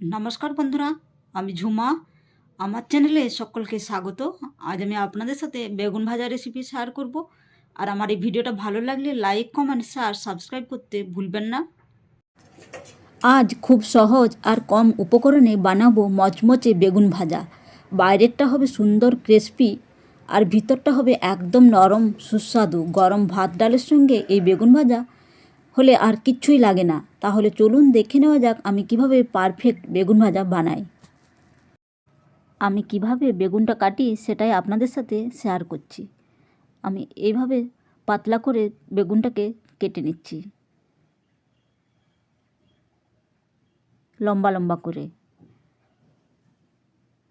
নমস্কার বন্ধুরা, আমি ঝুমা। আমার চ্যানেলে সকলকে স্বাগত। আজ আমি আপনাদের সাথে বেগুন ভাজা রেসিপি শেয়ার করব। আর আমার এই ভিডিওটা ভালো লাগলে লাইক কমেন্ট শেয়ার সাবস্ক্রাইব করতে ভুলবেন না। আজ খুব সহজ আর কম উপকরণে বানাবো মচমচে বেগুন ভাজা। বাইরেরটা হবে সুন্দর ক্রিসপি আর ভিতরটা হবে একদম নরম, সুস্বাদু। গরম ভাত ডালের সঙ্গে এই বেগুন ভাজা হলে আর কিচ্ছুই লাগে না। তাহলে চলুন দেখে নেওয়া যাক আমি কীভাবে পারফেক্ট বেগুন ভাজা বানাই। আমি কীভাবে বেগুনটা কাটি সেটাই আপনাদের সাথে শেয়ার করছি। আমি এইভাবে পাতলা করে বেগুনটাকে কেটে নিচ্ছি। লম্বা লম্বা করে।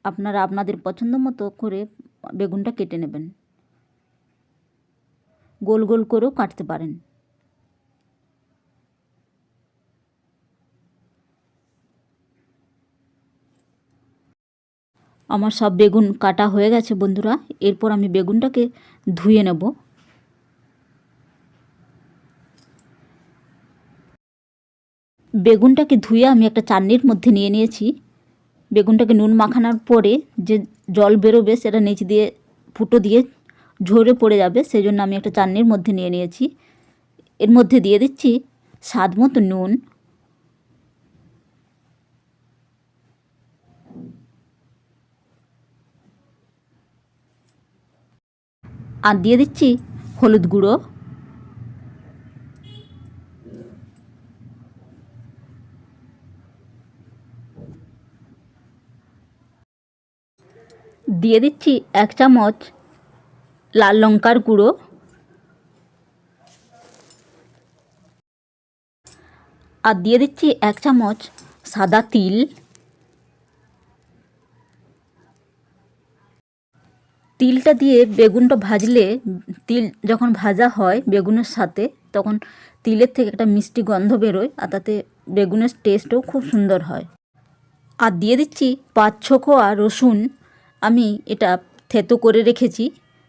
আপনারা আপনাদের পছন্দ মতো করে বেগুনটা কেটে নেবেন। গোল গোল করেও কাটতে পারেন। আমার সব বেগুন কাটা হয়ে গেছে বন্ধুরা। এরপর আমি বেগুনটাকে ধুয়ে নেব। বেগুনটাকে ধুয়ে আমি একটা চাটনির মধ্যে নিয়ে নিয়েছি। বেগুনটাকে নুন মাখানোর পরে যে জল বেরোবে সেটা নিচ দিয়ে ফুটো দিয়ে ঝরে পড়ে যাবে সেই জন্য আমি একটা চাটনির মধ্যে নিয়ে নিয়েছি। এর মধ্যে দিয়ে দিচ্ছি স্বাদ মতো নুন। আর দিয়ে দিচ্ছি হলুদ গুঁড়ো। দিয়ে দিচ্ছি এক চামচ লাল লঙ্কার গুঁড়ো। আর দিয়ে দিচ্ছি এক চামচ সাদা তিল। তিলটা দিয়ে বেগুনটা ভাজলে তিল যখন ভাজা হয় বেগুনের সাথে, তখন তিলের থেকে একটা মিষ্টি গন্ধ বেরোয় আর তাতে বেগুনের টেস্টও খুব সুন্দর হয়। আর দিয়ে দিচ্ছি পাঁচ ছ কোয়া রসুন, আমি এটা থেতো করে রেখেছি,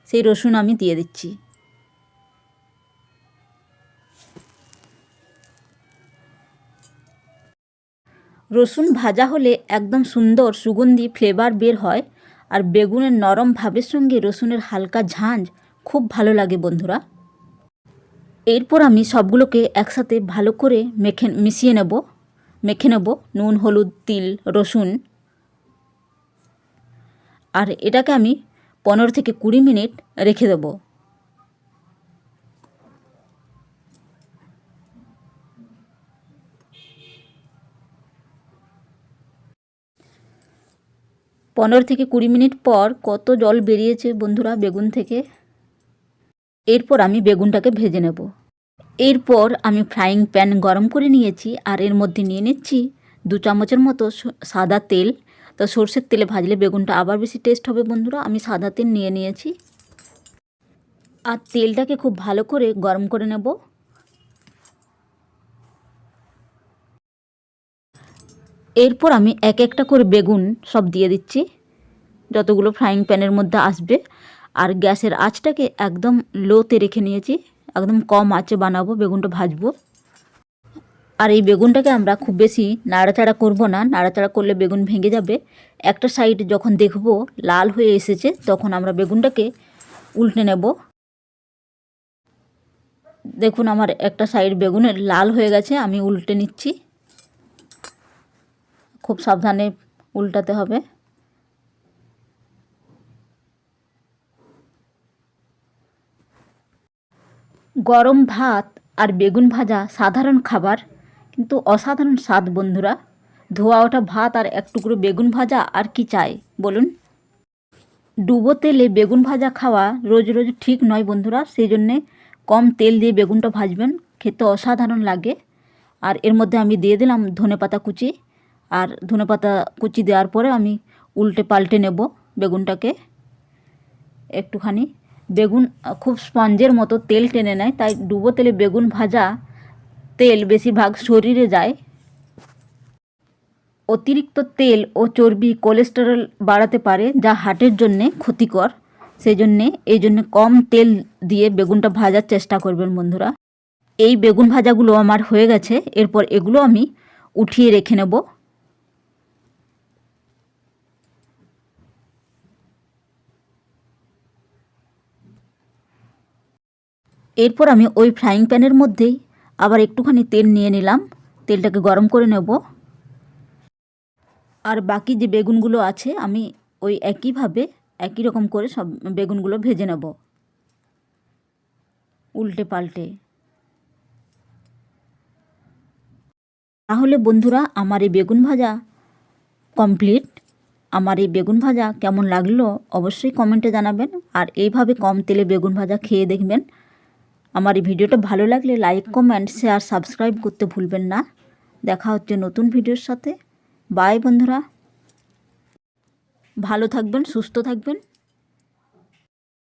সেই রসুন আমি দিয়ে দিচ্ছি। রসুন ভাজা হলে একদম সুন্দর সুগন্ধি ফ্লেভার বের হয়। আর বেগুনের নরম ভাবের সঙ্গে রসুনের হালকা ঝাঁঝ খুব ভালো লাগে বন্ধুরা। এরপর আমি সবগুলোকে একসাথে ভালো করে মেখে, মিশিয়ে নেব। মেখে নেব নুন, হলুদ, তিল, রসুন। আর এটাকে আমি পনেরো থেকে কুড়ি মিনিট রেখে দেবো। পনেরো থেকে কুড়ি মিনিট পর কত জল বেরিয়েছে বন্ধুরা বেগুন থেকে? এরপর আমি বেগুনটাকে ভেজে নেব। এরপর আমি ফ্রাইং প্যান গরম করে নিয়েছি আর এর মধ্যে নিয়ে নিচ্ছি দু চামচের মতো সাদা তেল। তো সর্ষের তেলে ভাজলে বেগুনটা আবার বেশি টেস্ট হবে বন্ধুরা। আমি সাদা তেল নিয়ে নিয়েছি। আর তেলটাকে খুব ভালো করে গরম করে নেব। এরপর আমি এক একটা করে বেগুন সব দিয়ে দিচ্ছি। যতগুলো ফ্রাইং প্যানের মধ্যে আসবে। আর গ্যাসের আঁচটাকে একদম লোতে রেখে নিয়েছি। একদম কম আঁচে বানাবো, বেগুনটা ভাজবো। আর এই বেগুনটাকে আমরা খুব বেশি নাড়াচাড়া করব না। নাড়াচাড়া করলে বেগুন ভেঙে যাবে। একটা সাইড যখন দেখব লাল হয়ে এসেছে, তখন আমরা বেগুনটাকে উল্টে নেব। দেখুন, আমার একটা সাইড বেগুনের লাল হয়ে গেছে, আমি উল্টে নিচ্ছি। খুব সাবধানে উল্টাতে হবে। গরম ভাত আর বেগুন ভাজা সাধারণ খাবার, কিন্তু অসাধারণ স্বাদ বন্ধুরা। ধোয়া ওঠা ভাত আর এক টুকরো বেগুন ভাজা আর কি চাই, বলুন? ডুবো তেলে বেগুন ভাজা খাওয়া রোজ রোজ ঠিক নয় বন্ধুরা সেই জন্যে কম তেল দিয়ে বেগুনটা ভাজবেন, খেতে অসাধারণ লাগে। আর এর মধ্যে আমি দিয়ে দিলাম ধনে পাতা কুচি। আর ধনে পাতা কুচি দেওয়ার পরে আমি উল্টে পাল্টে নেব বেগুনটাকে। একটুখানি। বেগুন খুব স্পঞ্জের মতো তেল টেনে নেয়, তাই ডুবো তেলে বেগুন ভাজা তেল বেশিরভাগ শরীরে যায়। অতিরিক্ত তেল ও চর্বি, কোলেস্টেরল বাড়াতে পারে, যা হার্টের জন্যে ক্ষতিকর। সেই জন্যে এই জন্যে কম তেল দিয়ে বেগুনটা ভাজার চেষ্টা করবেন বন্ধুরা। এই বেগুন ভাজাগুলো আমার হয়ে গেছে, এরপর এগুলো আমি উঠিয়ে রেখে নেব। এরপর আমি ওই ফ্রাইং প্যানের মধ্যেই আবার একটুখানি তেল নিয়ে নিলাম। তেলটাকে গরম করে নেব। আর বাকি যে বেগুনগুলো আছে, আমি ওই একইভাবে একই রকম করে সব বেগুনগুলো ভেজে নেব। উল্টে পাল্টে। তাহলে বন্ধুরা, আমার এই বেগুন ভাজা কমপ্লিট আমার এই বেগুন ভাজা কেমন লাগল অবশ্যই কমেন্টে জানাবেন। আর এইভাবে কম তেলে বেগুন ভাজা খেয়ে দেখবেন। আমার এই ভিডিওটা ভালো লাগলে লাইক কমেন্ট শেয়ার সাবস্ক্রাইব করতে ভুলবেন না। দেখা হচ্ছে নতুন ভিডিওর সাথে। বাই বন্ধুরা। ভালো থাকবেন, সুস্থ থাকবেন।